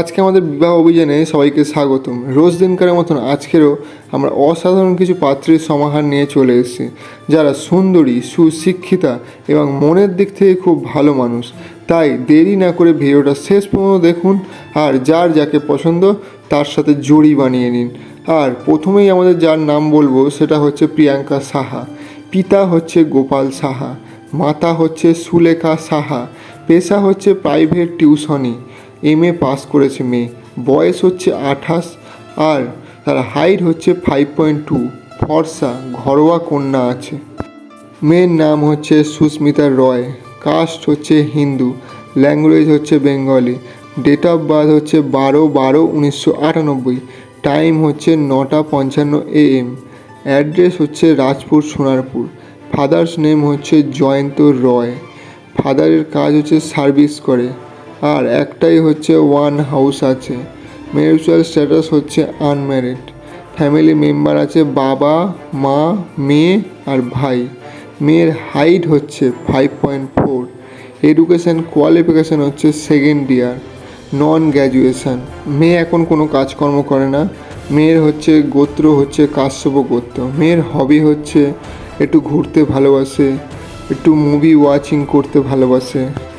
আজকে আমাদের বিবাহ অভিযানে সবাইকে স্বাগতম। রোজ দিনকারের মতন আজকেরও আমরা অসাধারণ কিছু পাত্রের সমাহার নিয়ে চলে এসেছি, যারা সুন্দরী, সুশিক্ষিতা এবং মনের দিক থেকে খুব ভালো মানুষ। তাই দেরি না করে ভিডিওটা শেষ পর্যন্ত দেখুন আর যার যাকে পছন্দ তার সাথে জড়ি বানিয়ে নিন। আর প্রথমেই আমাদের যার নাম বলব সেটা হচ্ছে প্রিয়াঙ্কা সাহা। পিতা হচ্ছে গোপাল সাহা, মাতা হচ্ছে সুলেখা সাহা, পেশা হচ্ছে প্রাইভেট টিউশনি এম এ পাস করেছে মেয়ে। বয়স হচ্ছে আঠাশ আর তার হাইট হচ্ছে ফাইভ পয়েন্ট টু ফর্সা, ঘরোয়া কন্যা আছে। মেয়ের নাম হচ্ছে সুস্মিতা রয়। কাস্ট হচ্ছে হিন্দু। ল্যাঙ্গুয়েজ হচ্ছে বেঙ্গলি। ডেট অফ বার্থ হচ্ছে বারো বারো উনিশশো আটানব্বই। টাইম হচ্ছে নটা পঞ্চান্ন এ এম অ্যাড্রেস হচ্ছে রাজপুর, সোনারপুর। ফাদার্স নেম হচ্ছে জয়ন্ত রয়। ফাদারের কাজ হচ্ছে সার্ভিস করে। আর একটাই হচ্ছে ওয়ান হাউস আছে। ম্যারিটাল স্ট্যাটাস হচ্ছে আনম্যারিড ফ্যামিলি মেম্বার আছে বাবা, মা, মেয়ে আর ভাই। মেয়ের হাইট হচ্ছে five point four education qualification হচ্ছে সেকেন্ড ইয়ার নন গ্র্যাজুয়েশান মেয়ে এখন কোনো কাজকর্ম করে না। মেয়ের হচ্ছে গোত্র হচ্ছে কাশ্যপ গোত্র। মেয়ের হবি হচ্ছে একটু ঘুরতে ভালোবাসে, একটু মুভি ওয়াচিং করতে ভালোবাসে।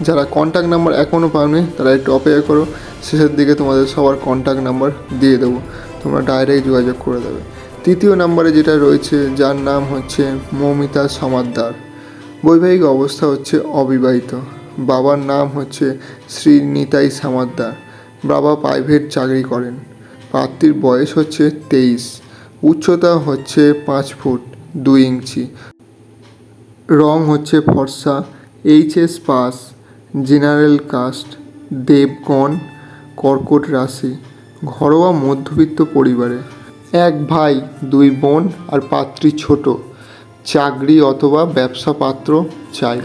যারা কন্ট্যাক্ট নাম্বার এখনও পাওনি, তারা একটু অপেক্ষা করো। শেষের দিকে তোমাদের সবার কন্ট্যাক্ট নাম্বার দিয়ে দেবো। তোমরা ডাইরেক্ট যোগাযোগ করে দেবে। তৃতীয় নাম্বারে যেটা রয়েছে, যার নাম হচ্ছে মৌমিতা সমাদ্দার। বৈবাহিক অবস্থা হচ্ছে অবিবাহিত। বাবার নাম হচ্ছে শ্রী নিতাই সামাদ্দার। বাবা প্রাইভেট চাকরি করেন। পাত্রীর বয়স হচ্ছে তেইশ। উচ্চতা হচ্ছে পাঁচ ফুট দুই ইঞ্চি। রং হচ্ছে ফর্সা। এইচএস পাস জেনারেল কাস্ট দেবগণ কর্কট রাশি, ঘরোয়া মধ্যবিত্ত পরিবারে। এক ভাই, দুই বোন আর পাত্রী ছোট। চাকরি অথবা ব্যবসা পাত্র চাই।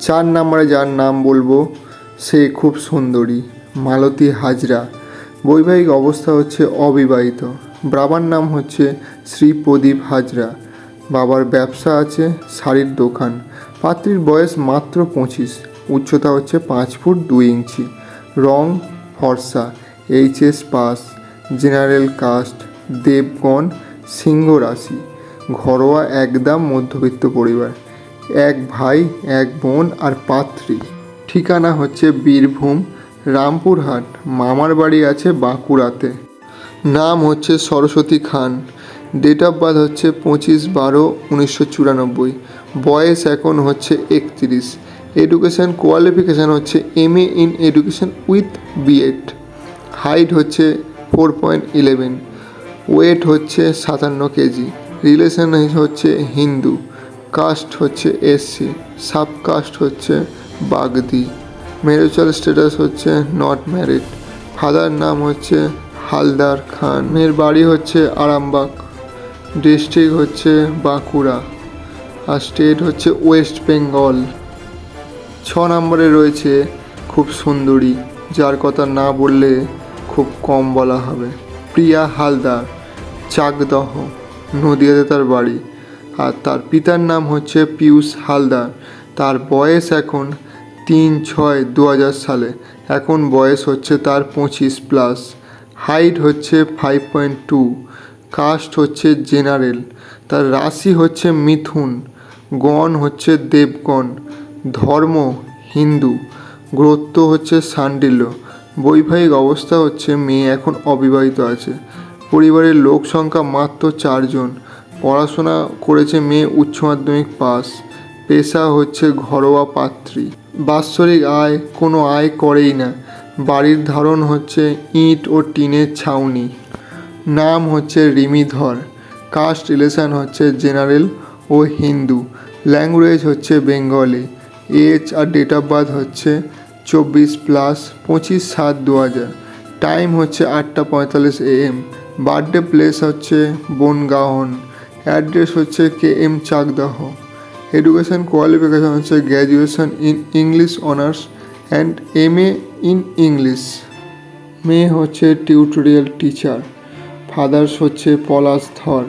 চার নম্বরে যার নাম বলব, সে খুব সুন্দরী, মালতী হাজরা। বৈবাহিক অবস্থা হচ্ছে অবিবাহিত। বাবার নাম হচ্ছে শ্রী প্রদীপ হাজরা। বাবার ব্যবসা আছে, শাড়ির দোকান। পাত্রীর বয়স মাত্র পঁচিশ। উচ্চতা হচ্ছে পাঁচ ফুট দুই ইঞ্চি। রং ফর্সা, এইচএস পাস, জেনারেল কাস্ট, দেবগণ, সিংহ রাশি। ঘরোয়া একদম মধ্যবিত্ত পরিবার। এক ভাই, এক বোন আর পাত্রী। ঠিকানা হচ্ছে বীরভূম, রামপুরহাট। মামার বাড়ি আছে বাঁকুড়াতে। নাম হচ্ছে Saraswati Khan. Date of birth হচ্ছে পঁচিশ বারো উনিশশো চুরানব্বই। বয়স এখন হচ্ছে একত্রিশ। এডুকেশান কোয়ালিফিকেশান হচ্ছে M A in education with B Ed height হচ্ছে ফোর পয়েন্ট ইলেভেন ওয়েট হচ্ছে সাতান্ন কেজি। রিলেশন হচ্ছে হিন্দু। কাস্ট হচ্ছে এসসি সাব কাস্ট হচ্ছে বাগদি। ম্যারিটাল স্ট্যাটাস হচ্ছে নট ম্যারিড ফাদার নাম হচ্ছে হালদার খান। মেয়ের বাড়ি হচ্ছে আরামবাগ। ডিস্ট্রিক্ট হচ্ছে বাঁকুড়া। আর স্টেট হচ্ছে ওয়েস্ট বেঙ্গল ছ নম্বরে রয়েছে খুব সুন্দরী, যার কথা না বললে খুব কম বলা হবে। প্রিয়া হালদার, চাকদহ, নদিয়াতে তার বাড়ি। আর তার পিতার নাম হচ্ছে পিয়ুষ হালদার। তার বয়স এখন তিন ছয় দু হাজার সালে। এখন বয়স হচ্ছে তার পঁচিশ প্লাস। হাইট হচ্ছে ফাইভ পয়েন্ট টু। কাস্ট হচ্ছে জেনারেল। তার রাশি হচ্ছে মিথুন। গণ হচ্ছে দেবগণ। ধর্ম, হিন্দু গুরুত্ব হচ্ছে সান্ডিল্য, বৈবাহিক অবস্থা হচ্ছে মেয়ে এখন অবিবাহিত আছে। পরিবারের লোক সংখ্যা মাত্র চারজন পড়াশোনা করেছে মেয়ে উচ্চ মাধ্যমিক পাস। পেশা হচ্ছে ঘরোয়া পাত্রী। বাৎসরিক আয় কোনো আয় করেই না। বাড়ির ধারণ হচ্ছে ইট ও টিনের ছাউনি। নাম হচ্ছে রিমিধর। কাস্ট রিলেশন হচ্ছে জেনারেল ও হিন্দু। ল্যাঙ্গুয়েজ হচ্ছে বেঙ্গলি। এজ আর ডেট অফ বার্থ হচ্ছে চব্বিশ প্লাস পঁচিশ সাত দু হাজার টাইম হচ্ছে আটটা পঁয়তাল্লিশ এএম বার্থডে প্লেস হচ্ছে বনগাঁওন। অ্যাড্রেস হচ্ছে K M Chakdah. Education qualification হচ্ছে graduation in English honours and M A in English মেয়ে হচ্ছে টিউটোরিয়াল টিচার ফাদার্স হচ্ছে পলাশ ধর।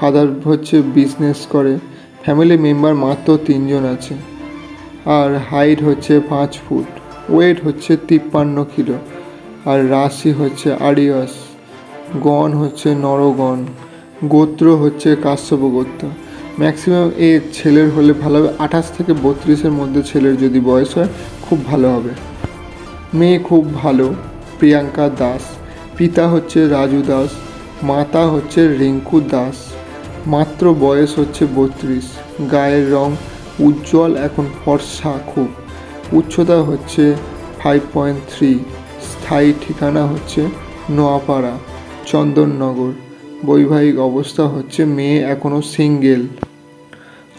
ফাদার হচ্ছে বিজনেস করে। ফ্যামিলি মেম্বার মাত্র তিনজন আছে। আর হাইট হচ্ছে পাঁচ ফুট ওয়েট হচ্ছে তিপ্পান্ন কিলো, আর রাশি হচ্ছে আরিয়াস গণ হচ্ছে নরগণ, গোত্র হচ্ছে কাশ্যপ গোত্র ম্যাক্সিমাম এ ছেলের হলে ভালো হবে, আঠাশ থেকে বত্রিশের মধ্যে ছেলের যদি বয়স হয়, খুব ভালো হবে। মেয়ে খুব ভালো, প্রিয়াঙ্কা দাস, পিতা হচ্ছে রাজু দাস, মাতা হচ্ছে রিঙ্কু দাস, মাত্র বয়স হচ্ছে বত্রিশ, গায়ের রং উজ্জ্বল এখন ফর্সা খুব। উচ্চতা হচ্ছে ফাইভ পয়েন্ট থ্রি স্থায়ী ঠিকানা হচ্ছে নোয়াপাড়া, চন্দননগর। বৈবাহিক অবস্থা হচ্ছে মেয়ে এখনও সিঙ্গেল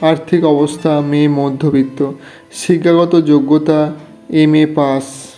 আর্থিক অবস্থা মেয়ে মধ্যবিত্ত। শিক্ষাগত যোগ্যতা এম এ পাস